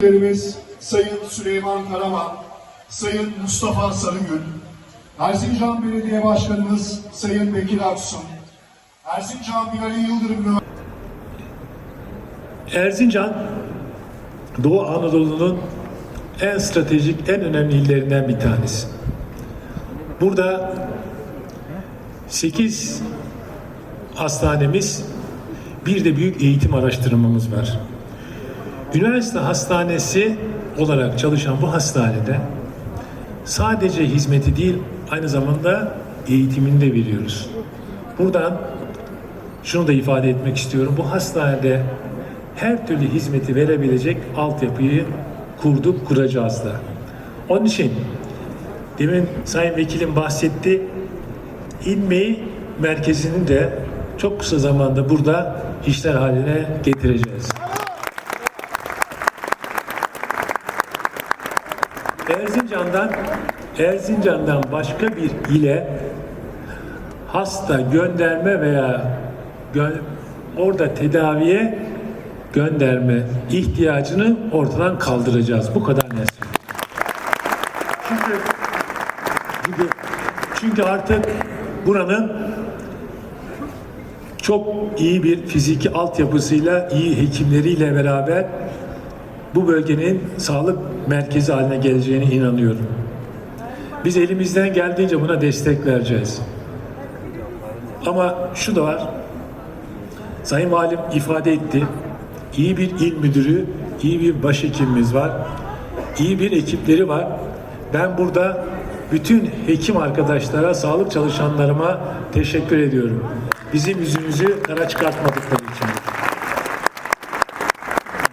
Vekillerimiz Sayın Süleyman Karaman, Sayın Mustafa Sarıgül, Erzincan Belediye Başkanımız Sayın Bekir Aksun, Erzincan Binali Yıldırım Erzincan, Doğu Anadolu'nun en stratejik, en önemli illerinden bir tanesi. Burada 8 hastanemiz, bir de büyük eğitim araştırmamız var. Üniversite hastanesi olarak çalışan bu hastanede sadece hizmeti değil, aynı zamanda eğitimini de veriyoruz. Buradan şunu da ifade etmek istiyorum. Bu hastanede her türlü hizmeti verebilecek altyapıyı kurduk, kuracağız da. Onun için demin Sayın Vekilim bahsetti. İlmeği merkezini de çok kısa zamanda burada işler haline getireceğiz. Erzincan'dan Erzincan'dan başka bir ile hasta gönderme veya gö- orada tedaviye gönderme ihtiyacını ortadan kaldıracağız. Bu kadar net. Çünkü, çünkü, çünkü artık buranın çok iyi bir fiziki altyapısıyla, iyi hekimleriyle beraber bu bölgenin sağlık merkezi haline geleceğine inanıyorum. Biz elimizden geldiğince buna destek vereceğiz. Ama şu da var. Sayın Valim ifade etti. İyi bir il müdürü, iyi bir başhekimimiz var. İyi bir ekipleri var. Ben burada bütün hekim arkadaşlara, sağlık çalışanlarıma teşekkür ediyorum. Bizim yüzümüzü kara çıkartmadıkları için.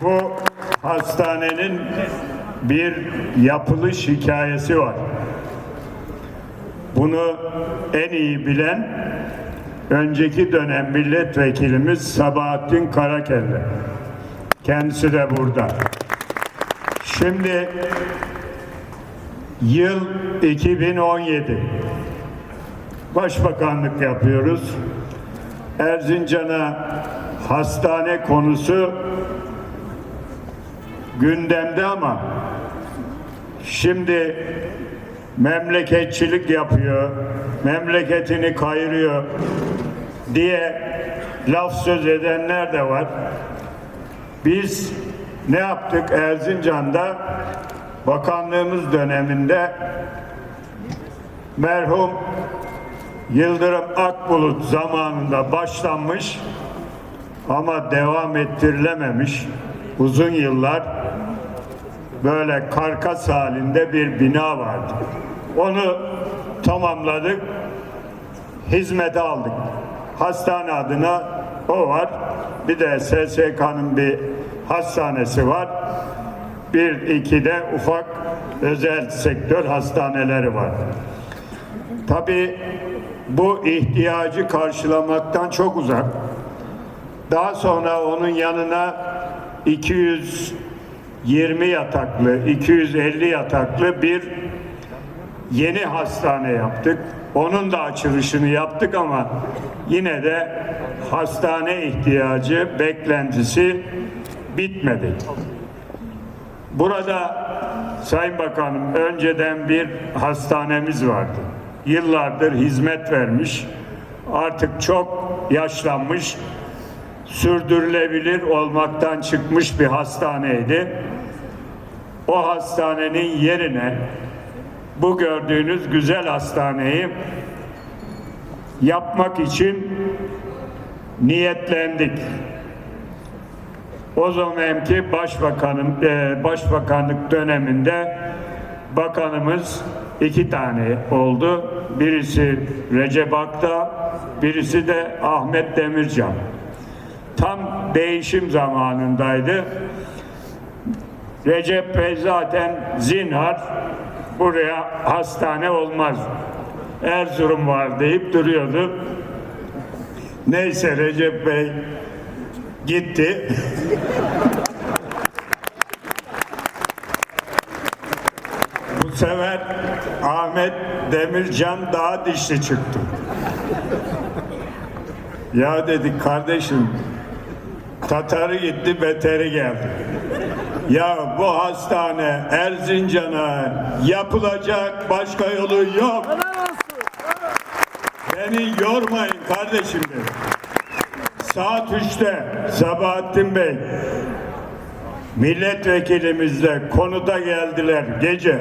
Bu hastanenin bir yapılış hikayesi var. Bunu en iyi bilen önceki dönem milletvekilimiz Sabahattin Karakelle. Kendisi de burada. Şimdi yıl 2017. Başbakanlık yapıyoruz. Erzincan'a hastane konusu gündemde ama. Şimdi memleketçilik yapıyor, memleketini kayırıyor diye laf söz edenler de var. Biz ne yaptık Erzincan'da? Bakanlığımız döneminde merhum Yıldırım Akbulut zamanında başlanmış ama devam ettirilememiş uzun yıllar böyle karkas halinde bir bina vardı. Onu tamamladık, hizmete aldık. Hastane adına o var. Bir de SSK'nın bir hastanesi var. Bir iki de ufak özel sektör hastaneleri var. Tabii bu ihtiyacı karşılamaktan çok uzak. Daha sonra onun yanına 220 yataklı, 250 yataklı bir yeni hastane yaptık. Onun da açılışını yaptık ama yine de hastane ihtiyacı, beklentisi bitmedi. Burada Sayın Bakanım önceden bir hastanemiz vardı. Yıllardır hizmet vermiş. Artık çok yaşlanmış, sürdürülebilir olmaktan çıkmış bir hastaneydi. O hastanenin yerine bu gördüğünüz güzel hastaneyi yapmak için niyetlendik. O zamanki başbakanım e, başbakanlık döneminde bakanımız iki tane oldu. Birisi Recep Akta, birisi de Ahmet Demircan. Tam değişim zamanındaydı. Recep Bey zaten zinhar buraya hastane olmaz. Erzurum var deyip duruyordu. Neyse Recep Bey gitti. Bu sefer Ahmet Demircan daha dişli çıktı. Ya dedik kardeşim Tatarı gitti beteri geldi. Ya bu hastane Erzincan'a yapılacak başka yolu yok. Beni yormayın kardeşim dedim. Saat 3'te Sabahattin Bey milletvekilimizle konuda geldiler gece.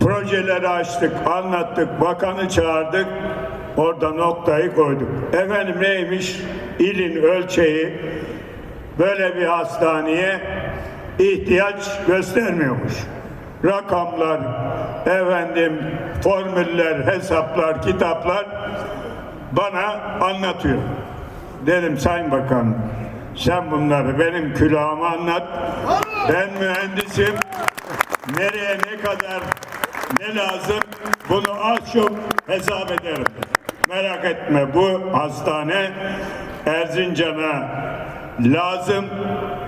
Projeleri açtık, anlattık, bakanı çağırdık. Orada noktayı koyduk. Efendim neymiş? İlin ölçeği böyle bir hastaneye ihtiyaç göstermiyormuş. Rakamlar, efendim formüller, hesaplar, kitaplar bana anlatıyor. Dedim Sayın Bakan sen bunları benim külahıma anlat. Ben mühendisim. Nereye ne kadar ne lazım bunu az çok hesap ederim. Merak etme bu hastane Erzincan'a lazım.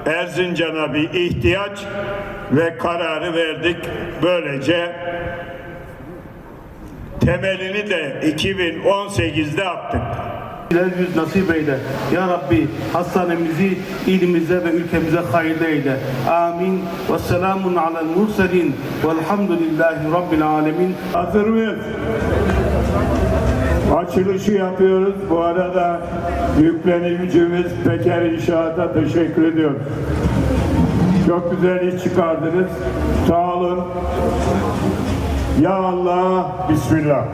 Erzincan'a bir ihtiyaç ve kararı verdik. Böylece temelini de 2018'de attık. Yüz nasip eyle. Ya Rabbi hastanemizi ilimize ve ülkemize hayırlı eyle. Amin. Ve selamun alel murselin. Velhamdülillahi Rabbil alemin. Hazır mıyız? Açılışı yapıyoruz. Bu arada yüklenicimiz Peker İnşaat'a teşekkür ediyorum. Çok güzel iş çıkardınız. Sağ olun. Ya Allah, Bismillah.